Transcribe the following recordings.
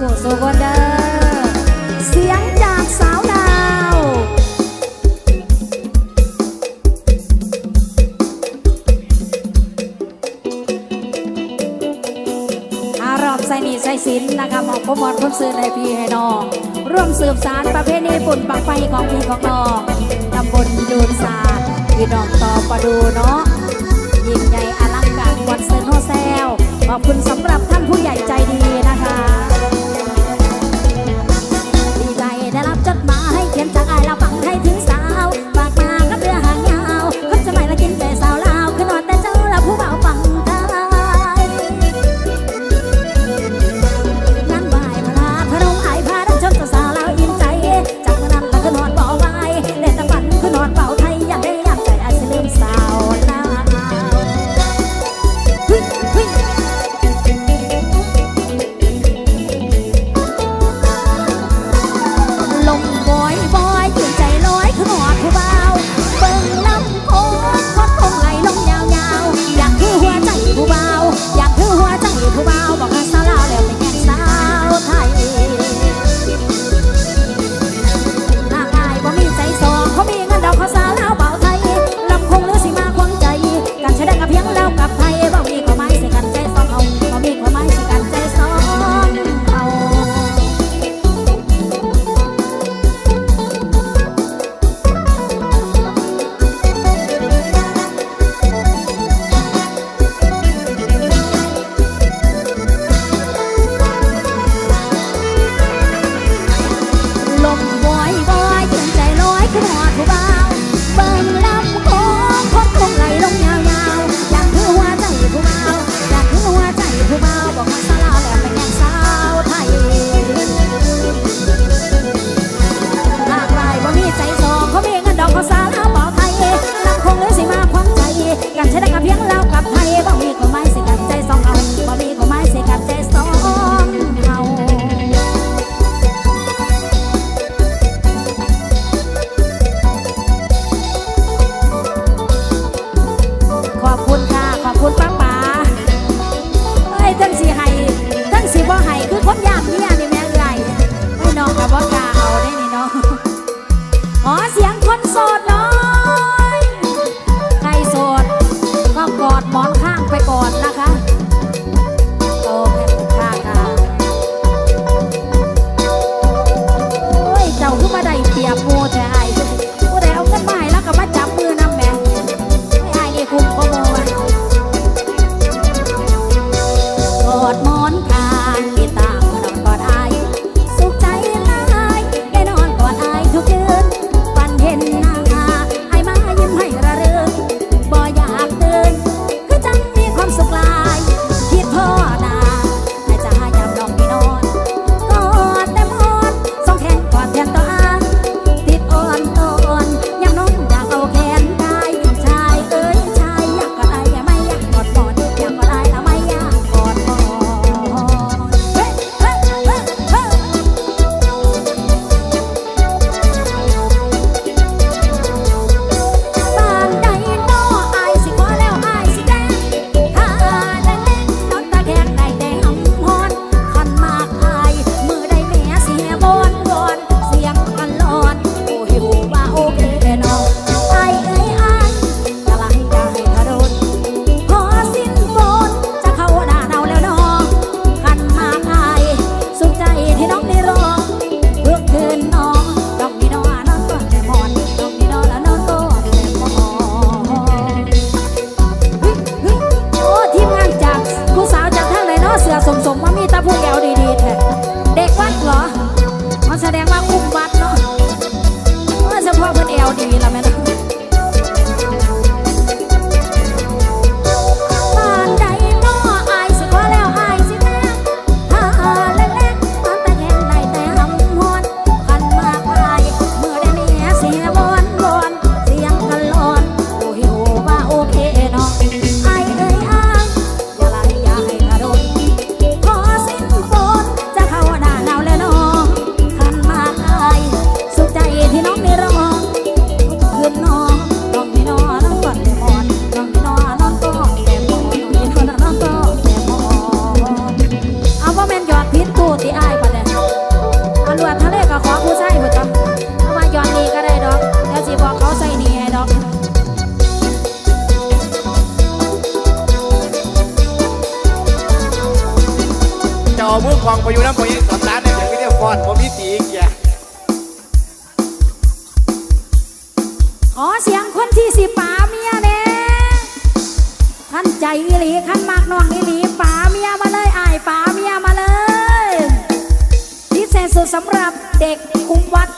กโวอเสียงจากสาวดาว อารอบใส่นีใส่ศิลนะคะมองพมดพมซื้อในพี่ให้น้อง ร่วมสืบสารประเพณีปุ่นปักไฟของพี่ของน้องตำบลดูนศาพี่น้องต่อประดูเนาะยิ่งใหญ่อลังการวัดเซนโฮแซลขอบคุณสำหรับท่านผู้ใหญ่ใจดี องไปอยู่น้ำไปยังสอนร้านในอย่างนี้เรียกฟอนผมมีตีอีกียขอเสียงคนที่สิป๋าเมียเน่ขั้นใจอีหลีขั้นมากน้องอีหลีป๋าเมียมาเลยอายป๋าเมียมาเลยพิเศษสุดสำหรับเด็กคุ้มวัด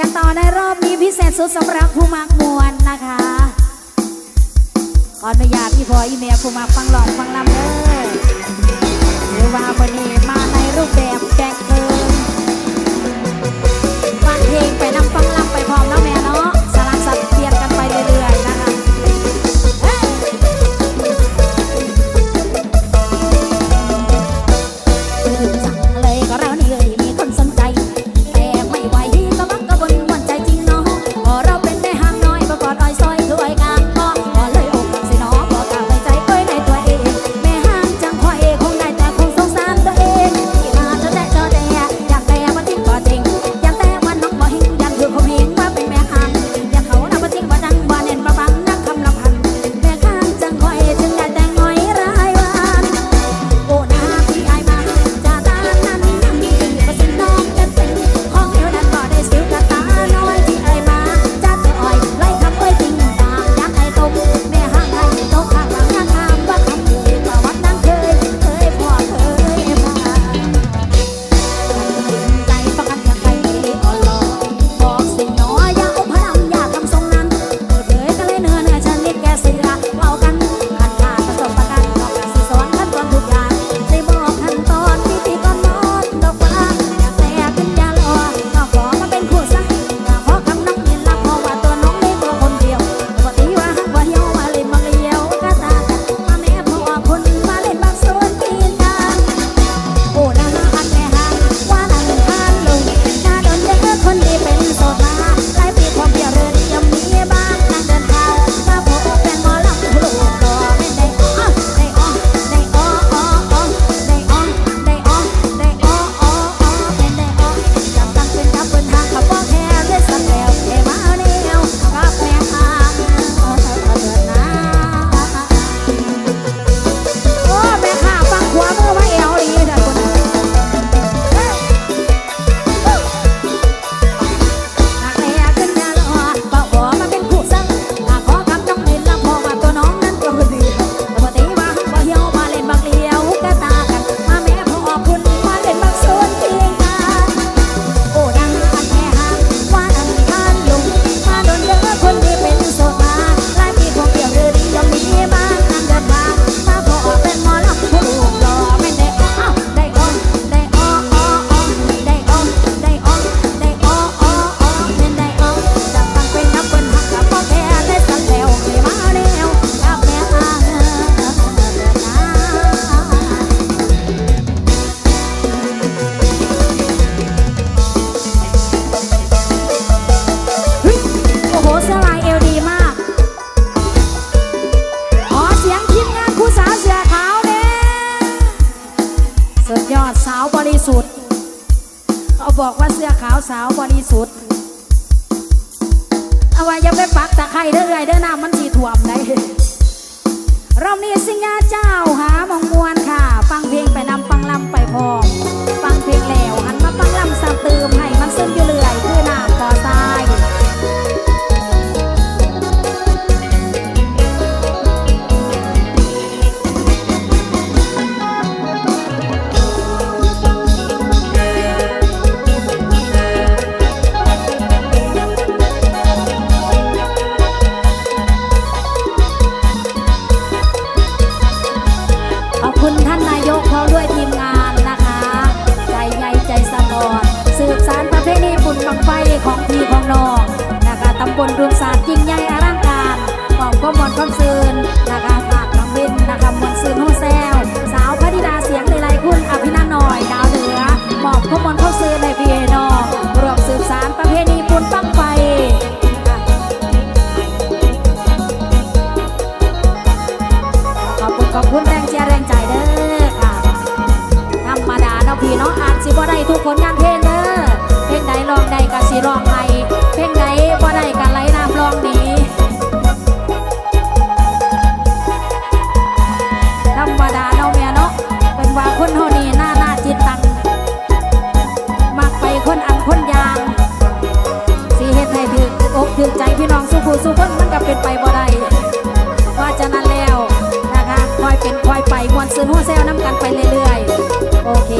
กันต่อในรอบนี้พิเศษสุดสำหรับผู้มักมวลนะคะขออนุญาตพี่พออีเมียผู้มักฟังหลอดฟังลำเด้อหรือว่าวันนี้มาในรูปแบบแดงเกินฟังเพลงไปนำฟังลำไปพร้อมแล้ว สาวบริสุทธิ์เอาไว้อย่าไปปักตะใครเด้อไอ้เด้อน้ามัน ผลงานเพลงเน้อเพลงใดลองใดก็สิลองไปเพลงใดบ่ได้ก็ไหลน้ำลองดีธรรมดาเนาแม่เนาะเป็นว่าคนเฮานี่หน้าหน้าจิตตังมักไปคนอันคนยางสีเฮ็ดให้ถืออกถือใจพี่น้องสู้ผู้สู้คนมันก็เป็นไปบ่ได้ว่าจะนั้นแล้วนะคะคอยเป็นคอยไปมวนซื้อหัวแซวน้ำกันไปเรื่อยๆโอเค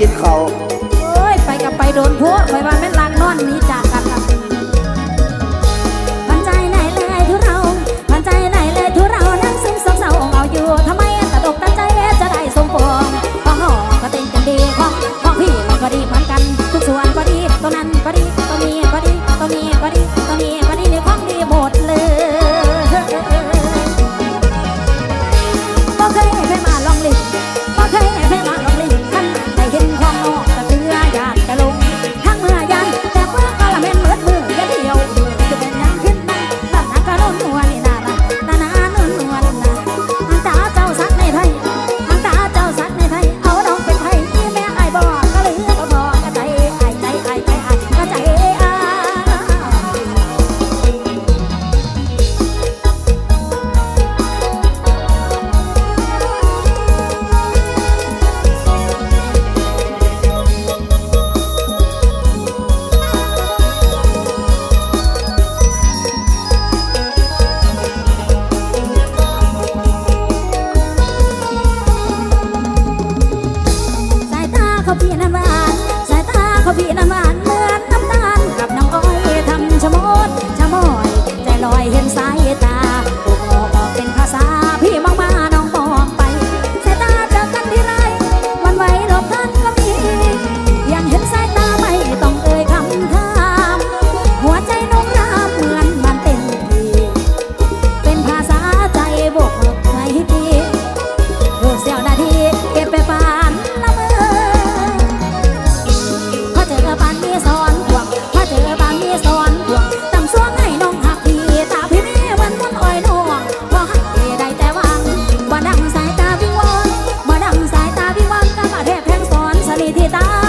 กินเขา เอ้ย ไปกับไปโดนพวกไปว่าแม่ 接单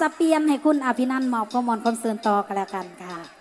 สเปียนให้คุณอภินันท์มอบข้อมูลคอนเสิร์ตต่อกันแล้วกันค่ะ